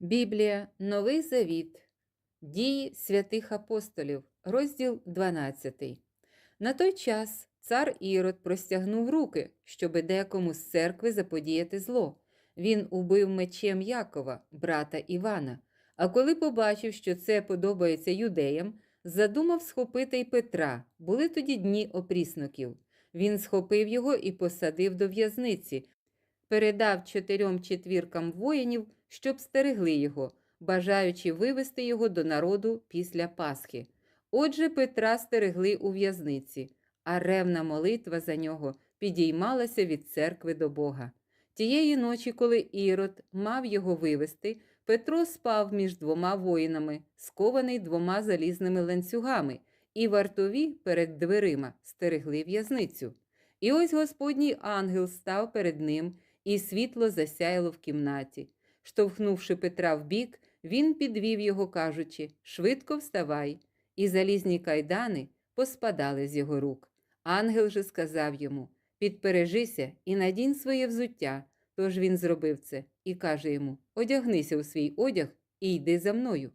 Біблія, Новий Завіт, Дії святих апостолів, розділ 12. На той час цар Ірод простягнув руки, щоби декому з церкви заподіяти зло. Він убив мечем Якова, брата Івана. А коли побачив, що це подобається юдеям, задумав схопити й Петра. Були тоді дні опрісноків. Він схопив його і посадив до в'язниці, передав чотирьом четвіркам воїнів, щоб стерегли його, бажаючи вивести його до народу після Пасхи. Отже, Петра стерегли у в'язниці, а ревна молитва за нього підіймалася від церкви до Бога. Тієї ночі, коли Ірод мав його вивести, Петро спав між двома воїнами, скований двома залізними ланцюгами, і вартові перед дверима стерегли в'язницю. І ось Господній ангел став перед ним, і світло засяяло в кімнаті. Штовхнувши Петра вбік, він підвів його, кажучи: Швидко вставай. І залізні кайдани поспадали з його рук. Ангел же сказав йому: Підпережися і надінь своє взуття. Тож він зробив це і каже йому: Одягнися у свій одяг і йди за мною.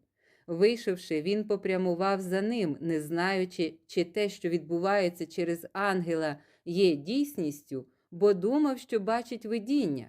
Вийшовши, він попрямував за ним, не знаючи, чи те, що відбувається через ангела, є дійсністю, бо думав, що бачить видіння.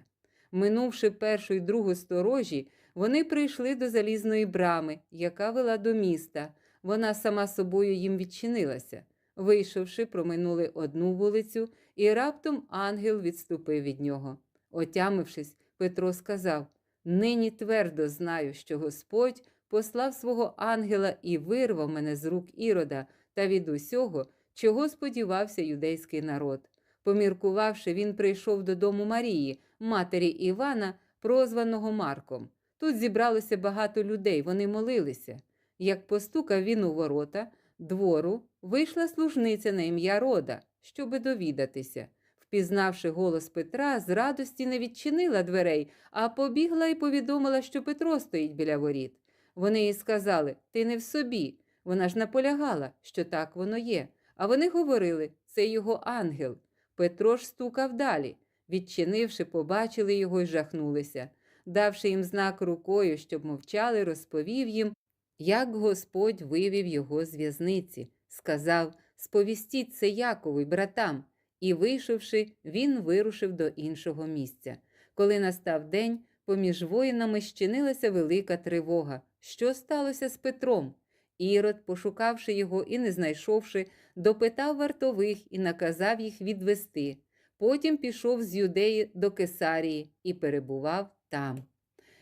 Минувши першу і другу сторожі, вони прийшли до залізної брами, яка вела до міста. Вона сама собою їм відчинилася. Вийшовши, проминули одну вулицю, і раптом ангел відступив від нього. Отямившись, Петро сказав: Нині твердо знаю, що Господь послав свого ангела і вирвав мене з рук Ірода та від усього, чого сподівався юдейський народ. Поміркувавши, він прийшов додому Марії, матері Івана, прозваного Марком. Тут зібралося багато людей, вони молилися. Як постукав він у ворота двору, вийшла служниця на ім'я Рода, щоби довідатися. Впізнавши голос Петра, з радості не відчинила дверей, а побігла і повідомила, що Петро стоїть біля воріт. Вони їй сказали: Ти не в собі. Вона ж наполягала, що так воно є. А вони говорили: це його ангел. Петро ж стукав далі. Відчинивши, побачили його й жахнулися. Давши їм знак рукою, щоб мовчали, розповів їм, як Господь вивів його з в'язниці. Сказав: Сповістіть це Якову й братам. І, вийшовши, він вирушив до іншого місця. Коли настав день, поміж воїнами щинилася велика тривога. Що сталося з Петром? Ірод, пошукавши його і не знайшовши, допитав вартових і наказав їх відвести. Потім пішов з юдеї до Кесарії і перебував там.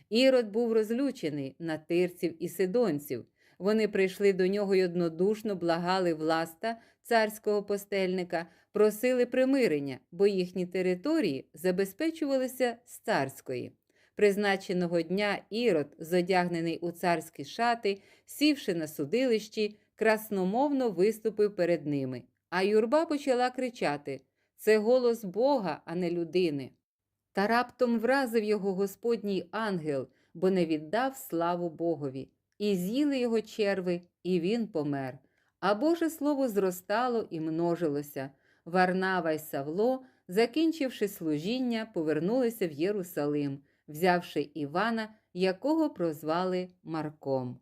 Ірод був розлючений на тирців і сидонців. Вони прийшли до нього й однодушно благали власта царського постельника, просили примирення, бо їхні території забезпечувалися з царської. Призначеного дня Ірод, зодягнений у царські шати, сівши на судилищі, красномовно виступив перед ними. А юрба почала кричати: Це голос Бога, а не людини. Та раптом вразив його Господній ангел, бо не віддав славу Богові, і з'їли його черви, і він помер. А Боже Слово зростало і множилося. Варнава й Савло, закінчивши служіння, повернулися в Єрусалим, взявши Івана, якого прозвали Марком.